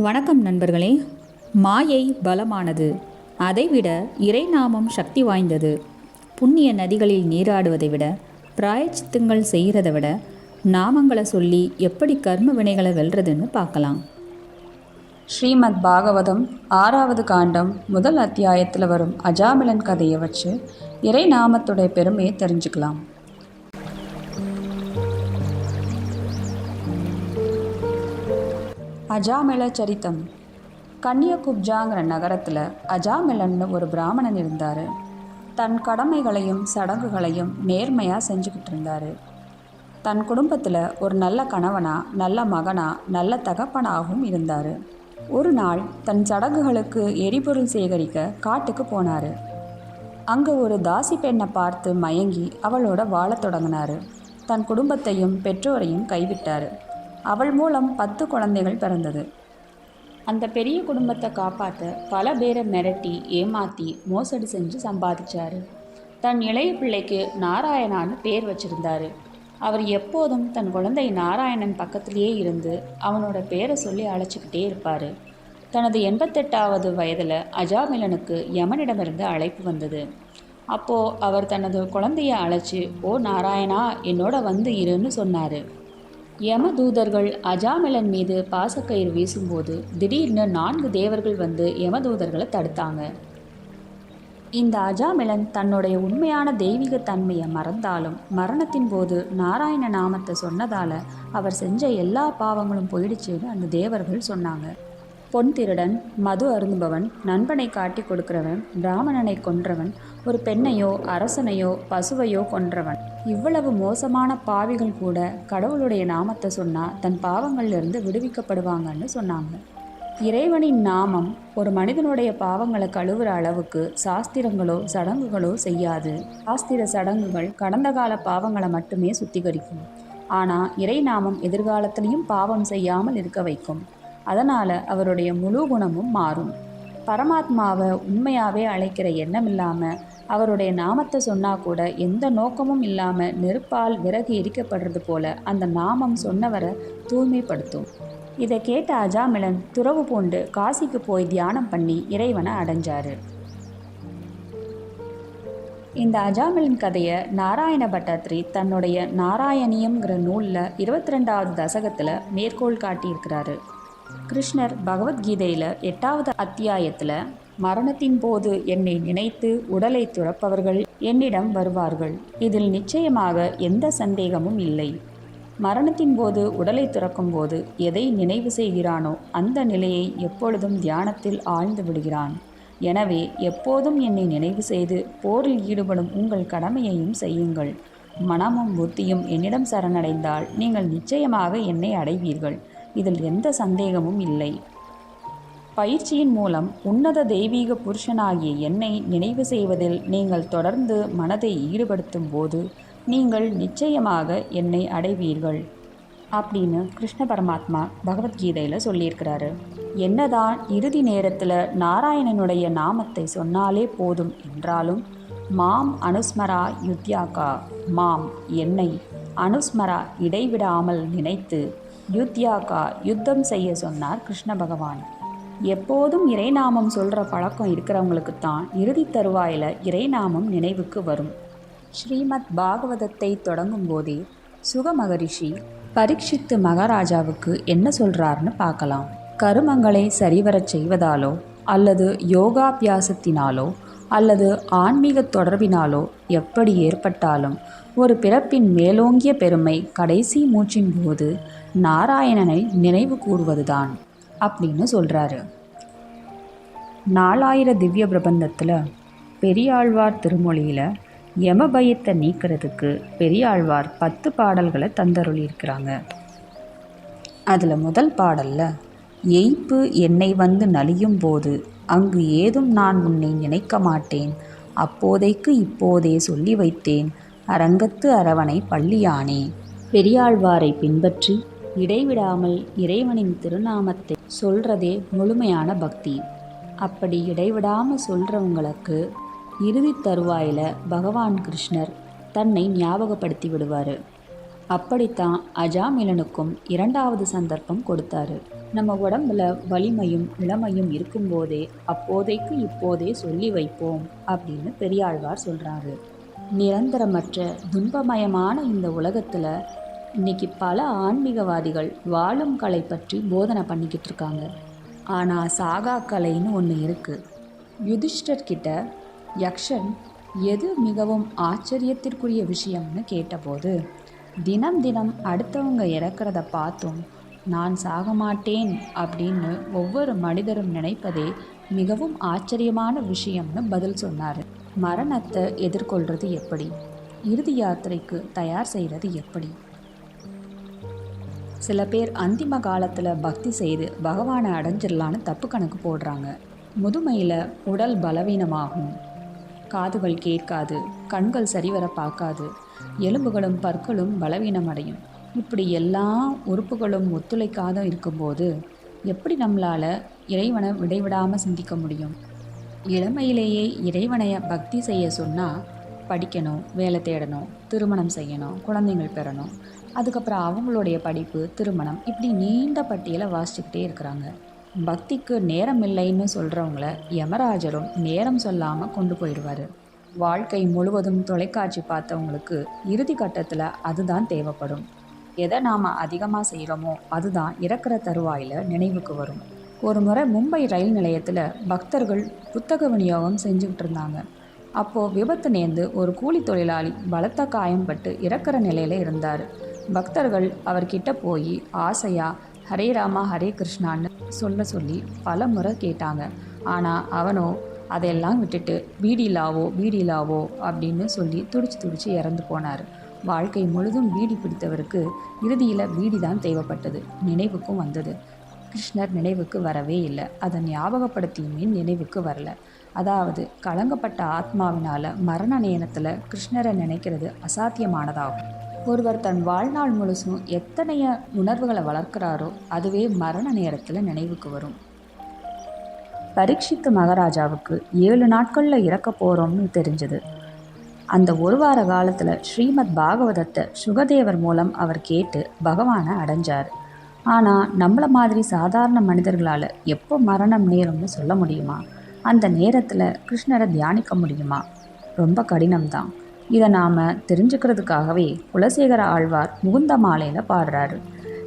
வணக்கம் நண்பர்களே. மாயை பலமானது. அதைவிட இறைநாமம் சக்தி வாய்ந்தது. புண்ணிய நதிகளில் நீராடுவதை விட பிராயச்சித்தங்கள் செய்கிறதை விட நாமங்களை சொல்லி எப்படி கர்ம வினைகளை வெல்றதுன்னு பார்க்கலாம். ஸ்ரீமத் பாகவதம் ஆறாவது காண்டம் முதல் அத்தியாயத்தில் வரும் அஜாமிலன் கதையை வச்சு இறை நாமத்துடைய பெருமையை தெரிஞ்சுக்கலாம். அஜாமெல சரித்தம் கன்னியகுப்ஜாங்கிற நகரத்தில் அஜாமெலன்னு ஒரு பிராமணன் இருந்தார். தன் கடமைகளையும் சடங்குகளையும் நேர்மையாக செஞ்சுக்கிட்டு இருந்தார் தன் குடும்பத்தில் ஒரு நல்ல கணவனா நல்ல மகனா நல்ல தகப்பனாகவும் இருந்தார். ஒரு நாள் தன் சடங்குகளுக்கு எரிபொருள் சேகரிக்க காட்டுக்கு போனார். அங்கே ஒரு தாசி பெண்ணை பார்த்து மயங்கி அவளோட வாழத் தொடங்கினார். தன் குடும்பத்தையும் பெற்றோரையும் கைவிட்டார். அவள் மூலம் பத்து குழந்தைகள் பிறந்தது. அந்த பெரிய குடும்பத்தை காப்பாற்ற பல பேரை மிரட்டி ஏமாத்தி மோசடி செஞ்சு சம்பாதிச்சாரு. தன் இளைய பிள்ளைக்கு நாராயணான்னு பேர் வச்சிருந்தாரு. அவர் எப்போதும் தன் குழந்தை நாராயணன் பக்கத்திலேயே இருந்து அவனோட பேரை சொல்லி அழைச்சிக்கிட்டே இருப்பார். தனது எண்பத்தெட்டாவது வயதில் அஜாமிலனுக்கு யமனிடமிருந்து அழைப்பு வந்தது. அப்போது அவர் தனது குழந்தையை அழைச்சி ஓ நாராயணா என்னோட வந்து இருன்னு சொன்னார். யமதூதர்கள் அஜாமலன் மீது பாசக்கயிறு வீசும்போது திடீர்னு நான்கு தேவர்கள் வந்து யமதூதர்களை தடுத்தாங்க. இந்த அஜாமிலன் தன்னுடைய உண்மையான தெய்வீக தன்மையை மறந்தாலும் மரணத்தின் போது நாராயண நாமத்தை சொன்னதால அவர் செஞ்ச எல்லா பாவங்களும் போயிடுச்சுன்னு அந்த தேவர்கள் சொன்னாங்க. பொன் திருடன் மது அருந்துபவன் நண்பனை காட்டி கொடுக்கிறவன் பிராமணனை கொன்றவன் ஒரு பெண்ணையோ அரசனையோ பசுவையோ கொன்றவன். இவ்வளவு மோசமான பாவிகள் கூட கடவுளுடைய நாமத்தை சொன்னால் தன் பாவங்கள்லேருந்து விடுவிக்கப்படுவாங்கன்னு சொன்னாங்க. இறைவனின் நாமம் ஒரு மனிதனுடைய பாவங்களை கழுவுற அளவுக்கு சாஸ்திரங்களோ சடங்குகளோ செய்யாது. சாஸ்திர சடங்குகள் கடந்த கால பாவங்களை மட்டுமே சுத்திகரிக்கும். ஆனால் இறை நாமம் எதிர்காலத்திலையும் பாவம் செய்யாமல் இருக்க வைக்கும். அதனால் அவருடைய முழு குணமும் மாறும். பரமாத்மாவை உண்மையாகவே அழைக்கிற எண்ணம் இல்லாமல் அவருடைய நாமத்தை சொன்னால் கூட எந்த நோக்கமும் இல்லாமல் நெருப்பால் விறகு எரிக்கப்படுறது போல அந்த நாமம் சொன்னவரை தூய்மைப்படுத்தும். இதை கேட்ட அஜாமிலன் துறவு பூண்டு காசிக்கு போய் தியானம் பண்ணி இறைவனை அடைஞ்சாரு. இந்த அஜாமிலின் கதையை நாராயண பட்டாத்ரி தன்னுடைய நாராயணியம்ங்கிற நூலில் இருபத்தி ரெண்டாவது தசகத்தில் மேற்கோள் காட்டியிருக்கிறாரு. கிருஷ்ணர் பகவத்கீதையில் எட்டாவது அத்தியாயத்தில் மரணத்தின் போது என்னை நினைத்து உடலை துறப்பவர்கள் என்னிடம் வருவார்கள். இதில் நிச்சயமாக எந்த சந்தேகமும் இல்லை. மரணத்தின் போது உடலை துறக்கும் போது எதை நினைவு செய்கிறானோ அந்த நிலையை எப்பொழுதும் தியானத்தில் ஆழ்ந்து விடுகிறான். எனவே எப்போதும் என்னை நினைவு செய்து போரில் ஈடுபடும் உங்கள் கடமையையும் செய்யுங்கள். மனமும் புத்தியும் என்னிடம் சரணடைந்தால் நீங்கள் நிச்சயமாக என்னை அடைவீர்கள். இதில் எந்த சந்தேகமும் இல்லை. பயிற்சியின் மூலம் உன்னத தெய்வீக புருஷனாகிய என்னை நினைவு செய்வதில் நீங்கள் தொடர்ந்து மனதை ஈடுபடுத்தும் போது நீங்கள் நிச்சயமாக என்னை அடைவீர்கள். அப்படின்னு கிருஷ்ண பரமாத்மா பகவத்கீதையில் சொல்லியிருக்கிறாரு. என்னதான் இறுதி நேரத்தில் நாராயணனுடைய நாமத்தை சொன்னாலே போதும் என்றாலும் மாம் அனுஸ்மரா யுத்யாக்கா மாம் என்னை அனுஸ்மரா இடைவிடாமல் நினைத்து யுத்யாக்கா யுத்தம் செய்ய சொன்னார் கிருஷ்ண பகவான். எப்போதும் இறைநாமம் சொல்கிற பழக்கம் இருக்கிறவங்களுக்கு தான் இறுதி தருவாயில் இறைநாமம் நினைவுக்கு வரும். ஸ்ரீமத் பாகவதத்தை தொடங்கும் போதே சுக மகரிஷி பரீட்சித்து மகாராஜாவுக்கு என்ன சொல்கிறாருன்னு பார்க்கலாம். கருமங்களை சரிவரச் செய்வதாலோ அல்லது யோகாபியாசத்தினாலோ அல்லது ஆன்மீக தொடர்பினாலோ எப்படி ஏற்பட்டாலும் ஒரு பிறப்பின் மேலோங்கிய பெருமை கடைசி மூச்சின் போது நாராயணனை நினைவு கூறுவதுதான் அப்படின்னு சொல்கிறாரு நாலாயிர திவ்ய பிரபந்தத்தில் பெரியாழ்வார் திருமொழியில் யமபயத்தை நீக்கிறதுக்கு பெரியாழ்வார் பத்து பாடல்களை தந்தருளியிருக்கிறாங்க. அதில் முதல் பாடலில் எய்ப்பு என்னை வந்து நலியும் போது அங்கு ஏதும் நான் உன்னை நினைக்க மாட்டேன். அப்போதைக்கு இப்போதே சொல்லி வைத்தேன். அரங்கத்து அரவணை பள்ளியானே பெரியாழ்வாரை பின்பற்றி இடைவிடாமல் இறைவனின் திருநாமத்தை சொல்றதே முழுமையான பக்தி. அப்படி இடைவிடாமல் சொல்கிறவங்களுக்கு இறுதி தருவாயில் பகவான் கிருஷ்ணர் தன்னை ஞாபகப்படுத்தி விடுவார். அப்படித்தான் அஜாமிலனுக்கும் இரண்டாவது சந்தர்ப்பம் கொடுத்தாரு. நம்ம உடம்புல வலிமையும் இளமையும் இருக்கும்போதே அப்போதைக்கு இப்போதே சொல்லி வைப்போம் அப்படின்னு பெரியாழ்வார் சொல்கிறாரு நிரந்தரமற்ற துன்பமயமான இந்த உலகத்தில் இன்னைக்கு பல ஆன்மீகவாதிகள் வாழும் கலை பற்றி போதனை பண்ணிக்கிட்டு இருக்காங்க. ஆனால் சாகா கலைன்னு ஒன்று இருக்குது யுதிஷ்டர்கிட்ட யக்ஷன் எது மிகவும் ஆச்சரியத்திற்குரிய விஷயம்னு கேட்டபோது தினம் தினம் அடுத்தவங்க இறக்கிறத பார்த்தும் நான் சாக மாட்டேன் அப்படின்னு ஒவ்வொரு மனிதரும் நினைப்பதே மிகவும் ஆச்சரியமான விஷயம்னு பதில் சொன்னார். மரணத்தை எதிர்கொள்கிறது எப்படி? இறுதி யாத்திரைக்கு தயார் செய்கிறது எப்படி? சில பேர் அந்திம காலத்தில் பக்தி செய்து பகவானை அடைஞ்சிடலான்னு தப்பு கணக்கு போடுறாங்க. முதுமையில் உடல் பலவீனமாகும். காதுகள் கேட்காது கண்கள் சரிவர பார்க்காது எலும்புகளும் பற்களும் பலவீனமடையும். இப்படி எல்லா உறுப்புகளும் ஒத்துழைக்காத இருக்கும்போது எப்படி நம்மளால் இறைவனை விடைவிடாமல் சிந்திக்க முடியும்? இளமையிலேயே இறைவனைய பக்தி செய்ய சொன்னால் படிக்கணும் வேலை தேடணும் திருமணம் செய்யணும் குழந்தைகள் பெறணும் அதுக்கப்புறம் அவங்களுடைய படிப்பு திருமணம் இப்படி நீண்ட பட்டியலை வாசிச்சுக்கிட்டே இருக்கிறாங்க. பக்திக்கு நேரம் இல்லைன்னு சொல்கிறவங்கள யமராஜரும் நேரம் சொல்லாமல் கொண்டு போயிடுவார். வாழ்க்கை முழுவதும் தொலைக்காட்சி பார்த்தவங்களுக்கு இறுதி கட்டத்தில் அதுதான் தேவைப்படும். எதை நாம் அதிகமாக செய்கிறோமோ அதுதான் இறக்குற தருவாயில் நினைவுக்கு வரும். ஒரு முறை மும்பை ரயில் நிலையத்தில் பக்தர்கள் புத்தக விநியோகம் செஞ்சுக்கிட்டு இருந்தாங்க. அப்போது விபத்து நேர்ந்து ஒரு கூலி தொழிலாளி பலத்த காயம்பட்டு இறக்குற நிலையில் இருந்தார். பக்தர்கள் அவர்கிட்ட போய் ஆசையா ஹரே ராமா ஹரே கிருஷ்ணான்னு சொல்ல சொல்லி பல முறை கேட்டாங்க. ஆனால் அவனோ அதையெல்லாம் விட்டுட்டு பீடிலாவோ பீடிலாவோ அப்படின்னு சொல்லி துடிச்சு துடிச்சு இறந்து போனார். வாழ்க்கை முழுதும் பீடி பிடித்தவருக்கு இறுதியில் பீடி தான் தேவைப்பட்டது நினைவுக்கும் வந்தது. கிருஷ்ணர் நினைவுக்கு வரவே இல்லை. அதை ஞாபகப்படுத்தியுமே நினைவுக்கு வரல. அதாவது கலங்கப்பட்ட ஆத்மாவினால் மரண நேரத்தில் கிருஷ்ணரை நினைக்கிறது அசாத்தியமானதாகும். ஒருவர் தன் வாழ்நாள் முழுசும் எத்தனைய உணர்வுகளை வளர்க்கிறாரோ அதுவே மரண நேரத்தில் நினைவுக்கு வரும். பரீட்சித்து மகாராஜாவுக்கு ஏழு நாட்களில் இறக்க போகிறோம்னு தெரிஞ்சது. அந்த ஒரு வார காலத்தில் ஸ்ரீமத் பாகவதத்தை சுகதேவர் மூலம் அவர் கேட்டு பகவானை அடைஞ்சார். ஆனால் நம்மளை மாதிரி சாதாரண மனிதர்களால் எப்போ மரணம் நேரும்னு சொல்ல முடியுமா? அந்த நேரத்தில் கிருஷ்ணரை தியானிக்க முடியுமா? ரொம்ப கடினம்தான். இதை நாம் தெரிஞ்சுக்கிறதுக்காகவே குலசேகர ஆழ்வார் முகுந்த மாலையில் பாடுறாரு.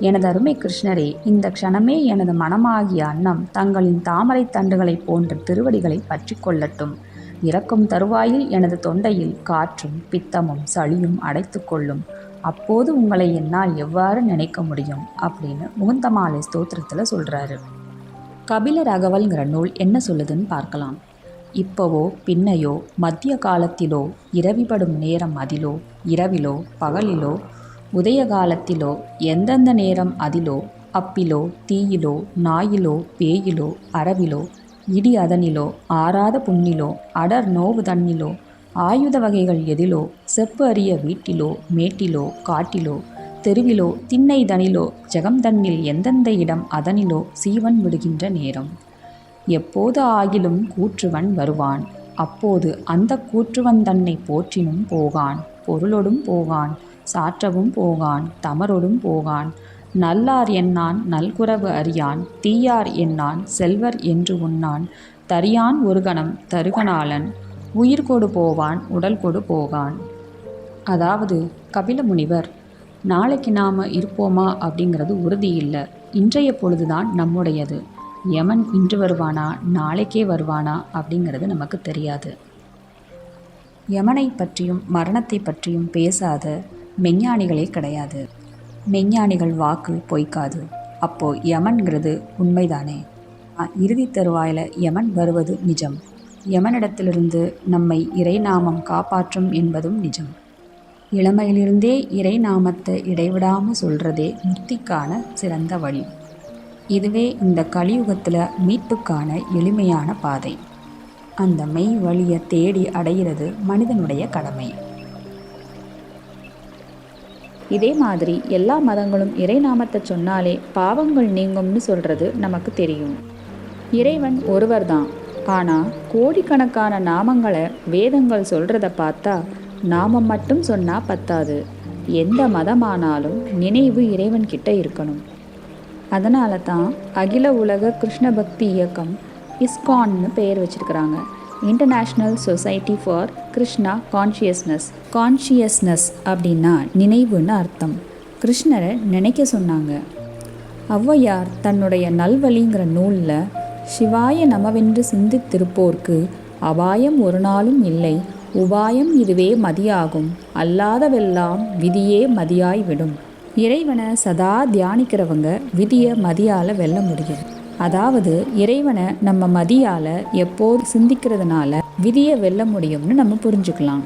எனது அருமை கிருஷ்ணரே இந்த க்ஷணமே எனது மனமாகிய அன்னம் தங்களின் தாமரை தண்டுகளைப் போன்ற திருவடிகளை பற்றி கொள்ளட்டும். இறக்கும் தருவாயில் எனது தொண்டையில் காற்றும் பித்தமும் சளியும் அடைத்து கொள்ளும். அப்போது உங்களை என்னால் எவ்வாறு நினைக்க முடியும்? அப்படின்னு முகுந்தமாலை ஸ்தோத்திரத்தில் சொல்கிறாரு கபில ரகவல்ங்கிற நூல் என்ன சொல்லுதுன்னு பார்க்கலாம். இப்போவோ பின்னையோ மத்திய காலத்திலோ இரவிபடும் நேரம் அதிலோ இரவிலோ பகலிலோ உதய காலத்திலோ எந்தெந்த நேரம் அதிலோ அப்பிலோ தீயிலோ நாயிலோ பேயிலோ அரவிலோ இடி அதனிலோ ஆறாத புண்ணிலோ அடர் நோவு தண்ணிலோ ஆயுத வகைகள் எதிலோ செப்பு அறிய வீட்டிலோ மேட்டிலோ காட்டிலோ தெருவிலோ திண்ணை தனிலோ ஜெகம் தன்னில் எந்தெந்த இடம் அதனிலோ சீவன் விடுகின்ற நேரம். எப்போது ஆகிலும் கூற்றுவன் வருவான். அப்போது அந்த கூற்றுவன் தன்னை போற்றினும் போகான். பொருளொடும் போகான் சாற்றவும் போகான் தமரொடும் போகான். நல்லார் என்னான் நல்குறவு அறியான். தீயார் என்னான் செல்வர் என்று உண்ணான். தரியான் ஒரு கணம் தருகனாளன். உயிர் கொடு போவான் உடல் கொடு போகான். அதாவது கபில முனிவர் நாளைக்கு நாம் இருப்போமா? அப்படிங்கிறது உறுதி இல்லை இன்றைய பொழுதுதான் நம்முடையது. யமன் இன்று வருவானா? நாளைக்கே வருவானா? அப்படிங்கிறது நமக்கு தெரியாது. யமனை பற்றியும் மரணத்தை பற்றியும் பேசாத மெஞ்ஞானிகளே கிடையாது. மெஞ்ஞானிகள் வாக்கு பொய்க்காது. அப்போ யமன்கிறது உண்மைதானே? இறுதி தருவாயில் யமன் வருவது நிஜம். யமனிடத்திலிருந்து நம்மை இறைநாமம் காப்பாற்றும் என்பதும் நிஜம். இளமையிலிருந்தே இறைநாமத்தை இடைவிடாமல் சொல்கிறதே முக்திக்கான சிறந்த வழி. இதுவே இந்த கலியுகத்தில் மீட்புக்கான எளிமையான பாதை. அந்த மெய் வழியை தேடி அடைகிறது மனிதனுடைய கடமை. இதே மாதிரி எல்லா மதங்களும் இறை நாமத்தை சொன்னாலே பாவங்கள் நீங்கும்னு சொல்கிறது நமக்கு தெரியும். இறைவன் ஒருவர் தான் ஆனால் கோடிக்கணக்கான நாமங்களை வேதங்கள் சொல்கிறத பார்த்தா நாமம் மட்டும் சொன்னால் பத்தாது. எந்த மதமானாலும் நினைவு இறைவன்கிட்ட இருக்கணும். அதனால தான் அகில உலக கிருஷ்ண பக்தி இயக்கம் இஸ்கான்னு பெயர் வச்சிருக்கிறாங்க. International society for Krishna consciousness consciousness அப்படின்னா நினைவுன்னு அர்த்தம். கிருஷ்ணரை நினைக்க சொன்னாங்க. ஔவையார் தன்னுடைய நல்வழிங்கிற நூலில் சிவாய நமவென்று சிந்தித்திருப்போர்க்கு அபாயம் ஒரு நாளும் இல்லை உபாயம் இதுவே மதியாகும் அல்லாதவெல்லாம் விதியே மதியாய் விடும் இறைவனை சதா தியானிக்கிறவங்க விதியை மதியால் வெல்ல முடியும். அதாவது இறைவனை நம்ம மதியால் எப்போது சிந்திக்கிறதுனால விதியை வெல்ல முடியும்னு நம்ம புரிஞ்சுக்கலாம்.